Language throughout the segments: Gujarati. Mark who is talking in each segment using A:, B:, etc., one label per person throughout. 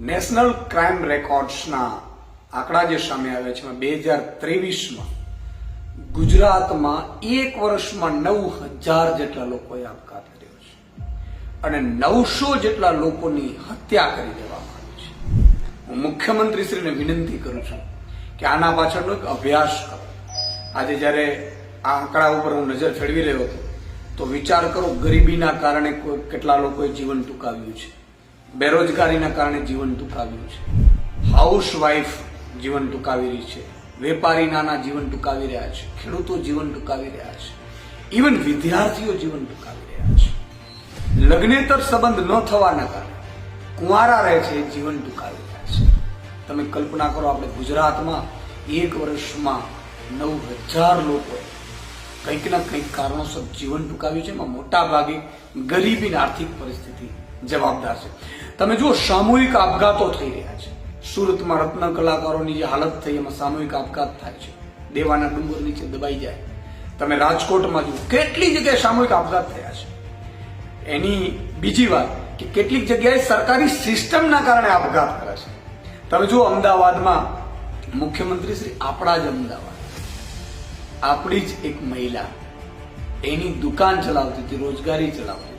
A: નેશનલ ક્રાઇમ રેકોર્ડ્સના આંકડા જે સામે આવ્યા છે બે હજાર ત્રેવીસમાં ગુજરાતમાં એક વર્ષમાં નવ હજાર જેટલા લોકોએ આપઘાત કર્યો છે. અને નવસો જેટલા લોકોની હત્યા કરી દેવામાં આવી છે. હું મુખ્યમંત્રીશ્રીને વિનંતી કરું છું કે આના પાછળનો એક અભ્યાસ કરો. આજે જ્યારે આ આંકડા ઉપર હું નજર ફેરવી રહ્યો હતો, તો વિચાર કરો, ગરીબીના કારણે કેટલા લોકોએ જીવન ટૂંકાવ્યું છે. બેરોજગારીના કારણે જીવન ટૂંકાવ્યું છે. હાઉસવાઈફ જીવન ટૂંકાવી રહી છે. વેપારી નાના જીવન ટૂંકાવી રહ્યા છે. ખેડૂતો જીવન ટૂંકાવી રહ્યા છે. ઇવન વિદ્યાર્થીઓ જીવન ટૂંકાવી રહ્યા છે. લગ્નેતર સંબંધ ન થવાના કારણે કુંવારા રહે છે, જીવન ટૂંકાવી રહ્યા છે. તમે કલ્પના કરો આપણે ગુજરાતમાં એક વર્ષમાં નવ હજાર લોકોએ કંઈક ના કંઈક કારણોસર જીવન ટૂંકાવ્યું છે. એમાં મોટા ભાગે ગરીબી આર્થિક પરિસ્થિતિ જવાબદાર છે. તમે જુઓ, સામૂહિક આપઘાતો થઈ રહ્યા છે. સુરતમાં રત્ન કલાકારોની જે હાલત થઈ, એમાં સામૂહિક આપઘાત થાય છે. દેવાના ડુંગર નીચે દબાઈ જાય. તમે રાજકોટમાં જુઓ, કેટલી જગ્યાએ સામૂહિક આપઘાત થયા છે. એની બીજી વાત કે કેટલીક જગ્યાએ સરકારી સિસ્ટમના કારણે આપઘાત કરે છે. તમે જુઓ, અમદાવાદમાં મુખ્યમંત્રી શ્રી આપણા જ અમદાવાદ. આપણી જ એક મહિલા. એની દુકાન ચલાવતી હતી, રોજગારી ચલાવતી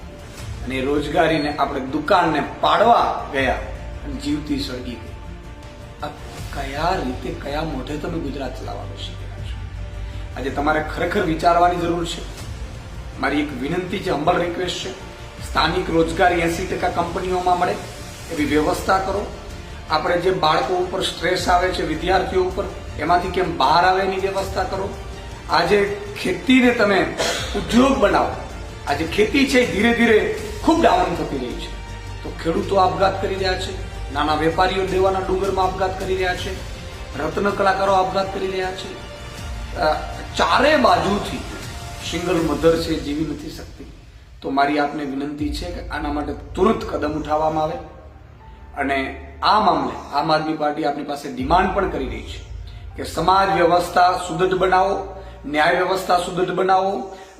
A: અને રોજગારીને આપણે દુકાનને પાડવા ગયા અને જીવતી સળગી ગઈ. આ કયા રીતે, કયા મોઢે તમે ગુજરાત ચલાવવાનું શીખી રહ્યા છો? આજે તમારે ખરેખર વિચારવાની જરૂર છે? મારી એક વિનંતી છે હંબલ રિક્વેસ્ટ છે. સ્થાનિક રોજગારી એસી ટકા કંપનીઓમાં મળે, એવી વ્યવસ્થા કરો. આપણે જે બાળકો ઉપર સ્ટ્રેસ આવે છે, વિદ્યાર્થીઓ ઉપર, એમાંથી કેમ બહાર આવે એની વ્યવસ્થા કરો. આજે ખેતીને તમે ઉદ્યોગ બનાવો. આજે ખેતી છે, ધીરે ધીરે ખૂબ ડાઉન થતી રહી છે. તો ખેડૂતો આપઘાત કરી રહ્યા છે, નાના વેપારીઓ દેવાના ડુંગરમાં આપઘાત કરી રહ્યા છે, રત્ન કલાકારો આપઘાત કરી રહ્યા છે. ચારે બાજુથી સિંગલ મધર છે, જીવી નથી શકતી. તો મારી આપને વિનંતી છે કે આના માટે તુરંત કદમ ઉઠાવવામાં આવે અને આ મામલે આમ આદમી પાર્ટી આપની પાસે ડિમાન્ડ પણ કરી રહી છે કે સમાજ વ્યવસ્થા સુદૃઢ બનાવો, ન્યાય વ્યવસ્થા સુદૃઢ બનાવો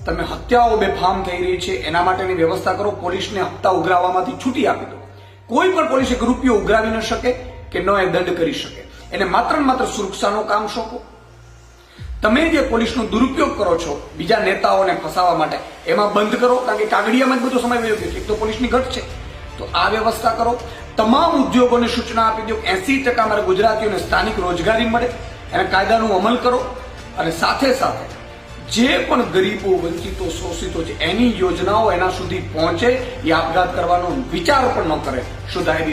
A: તમે હત્યાઓ બેફામ થઈ રહી છે, એના માટેની વ્યવસ્થા કરો, પોલીસને હપ્તા ઉઘરાવવામાંથી છૂટી આપી દો. કોઈ પણ પોલીસ એક રૂપિયો ઉઘરાવી ન શકે કે ન એ દંડ કરી શકે. એને માત્ર ને માત્ર સુરક્ષાનું કામ સોંપો. તમે જે પોલીસનો દુરુપયોગ કરો છો, બીજા નેતાઓને ફસાવવા માટે, એમાં બંધ કરો, કારણ કે કાગડિયામાં જ બધો સમય વયો ગયો છે. એક તો પોલીસની ઘટ છે. તો આ વ્યવસ્થા કરો. તમામ ઉદ્યોગોને સૂચના આપી દો એસી ટકા મારા ગુજરાતીઓને સ્થાનિક રોજગારી મળે. એને કાયદાનું અમલ કરો. અને સાથે સાથે જે પણ ગરીબો, વંચિતો, શોષિતો છે, એની યોજનાઓ એના સુધી પહોંચે એ આપઘાત કરવાનો વિચાર પણ ન કરે. શુદ્ધાય